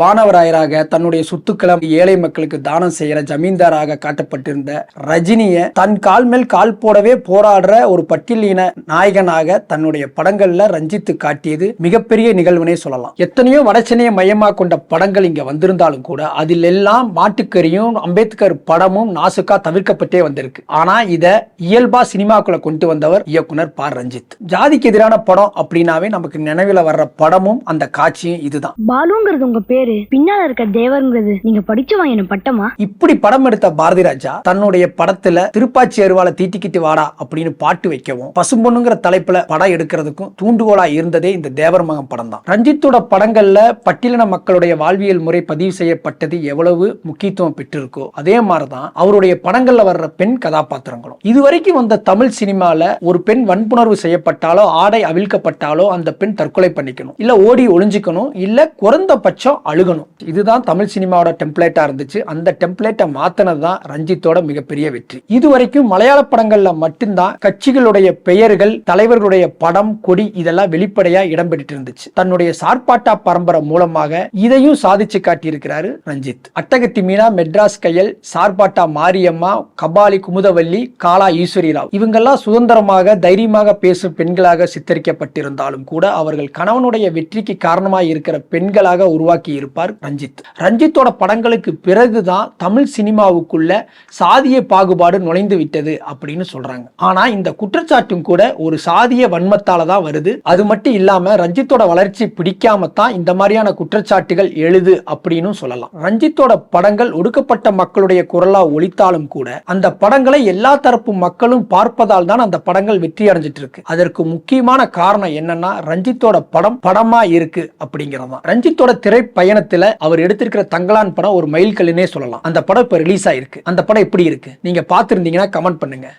வானவராயராக தன்னுடைய சொத்துக்களை ஏழை மக்களுக்கு தானம் செய்யற ஜமீன்தாராக காட்டப்பட்டிருந்த ரஜினிய தன் கால் மேல் கால் போடவே போராடுற ஒரு பட்டியலின நாயகனாக தன்னுடைய படங்கள்ல ரஞ்சித்து காட்டியது மிகப்பெரிய நிகழ்வுனே சொல்லலாம். எத்தனையோ வடச்சென்னையை மையமாக கொண்ட படங்கள் இங்க வந்திருந்தாலும் கூட அதில் எல்லாம் மாட்டுக்கறியும் அம்பேத்கர் படமும் நாசுக்கா தவிர்க்கப்பட்டே வந்திருக்கு. ஆனா இத இயல்பா சினிமாக்குள்ள கொண்டு வந்தவர் இயக்குனர் பா. ரஞ்சித். ஜாதிக்கு எதிரான படம் அப்படின்னாவே நமக்கு நினைவில் வர்ற படமும் அந்த காட்சியும் இதுதான். பாலுங்கிறது உங்க பேர். பின்னால இருக்க தேவருங்கிறது நீங்க படிச்சு வாங்கின பட்டமா? இப்படி படம் எடுத்த பாரதி ராஜா தன்னுடைய படத்துல திருப்பாச்சி அருவாளை தீட்டிக்கிட்டு வாடா அப்படின்னு பாட்டு வைக்கவும் பசும்பொண்ணுங்கிற தலைப்புல படம் எடுக்கிறதுக்கும் தூண்டுகோலா இருந்ததே இந்த தேவர் மகன் படம் தான் ரஞ்சித்தோட படங்கள்ல பட்டியலின மக்களுடைய வாழ்வியல் முறை பதிவு செய்யப்பட்டது எவ்வளவு முக்கியத்துவம் பெற்றிருக்கோ அதே மாதிரிதான் அவருடைய படங்கள்ல வர்ற பெண் கதாபாத்திரங்களும். இதுவரைக்கும் வந்த தமிழ் சினிமால ஒரு பெண் வன்புணர்வு செய்யப்பட்டாலோ ஆடை அவிழ்க்கப்பட்டாலோ அந்த பெண் தற்கொலை பண்ணிக்கணும். இல்ல ஓடி ஒளிஞ்சுக்கணும். இல்ல குறைந்தபட்சம் அழுகணும். இதுதான் தமிழ் சினிமாவோட டெம்ப்ளேட்டா இருந்துச்சு. அந்த டெம்ப்ளேட்டை மாத்தினது தான் ரஞ்சித்தோட மிகப்பெரிய வெற்றி. இதுவரைக்கும் மலையாள படங்கள்ல மட்டும்தான் கட்சிகளுடைய பெயர்கள் தலைவர்களுடைய படம் கொடி இதெல்லாம் வெளிப்படையா இடம்பெற்று இருந்துச்சு. தன்னுடைய சார்பாட்டா பரம்பரை மூலமாக இதையும் சாதிச்சு காட்டியிருக்கிறாரு ரஞ்சித். அட்டகத்தி மீனா மெட்ராஸ் கையல் சார்பாட்டா மாரியம்மா கபாலி குமுதவல்லி காலா ஈஸ்வரி ராவ் இவங்கெல்லாம் சுதந்திரமாக தைரியமாக பேசும் பெண்களாக சித்தரிக்கப்பட்டிருந்தாலும் கூட அவர்கள் கணவனுடைய வெற்றிக்கு காரணமாக இருக்கிற பெண்களாக உருவாக்கி இருப்பார் ரஞ்சித். ரஞ்சித்தோட படங்களுக்கு பிறகுதான் தமிழ் சினிமாவுக்குள்ள சாதிய பாகுபாடு நுழைந்து விட்டது அப்படின்னு சொல்றாங்க. ஆனா இந்த குற்றச்சாட்டும் கூட ஒரு சாதிய வன்மத்தால தான் வருது. அது மட்டும் இல்லாம ரஞ்சித்தோட வளர்ச்சி பிடிக்காம தான் இந்த மாதிரியான குற்றச்சாட்டுகள் எழுது அப்படின்னு சொல்லலாம். ரஞ்சித்தோட படங்கள் ஒடுக்கப்பட்ட மக்களுடைய குரலா ஒழித்தாலும் கூட அந்த படங்களை எல்லா தரப்பு மக்களும் பார்ப்பதால் தான் அந்த படங்கள் வெற்றி அடைஞ்சிட்டு இருக்கு அதற்கு முக்கியமான காரணம் என்னன்னா ரஞ்சித்தோட படம் படமா இருக்கு அப்படிங்கறதான். ரஞ்சித்தோட பயணத்துல அவர் எடுத்திருக்கிற தங்கலான் படம் ஒரு மைல்கல்லுனே சொல்லலாம். அந்த படம் இப்ப ரிலீஸ் ஆயிருக்கு. அந்த படம் எப்படி இருக்கு? நீங்க பார்த்திருந்தீங்கன்னா கமெண்ட் பண்ணுங்க.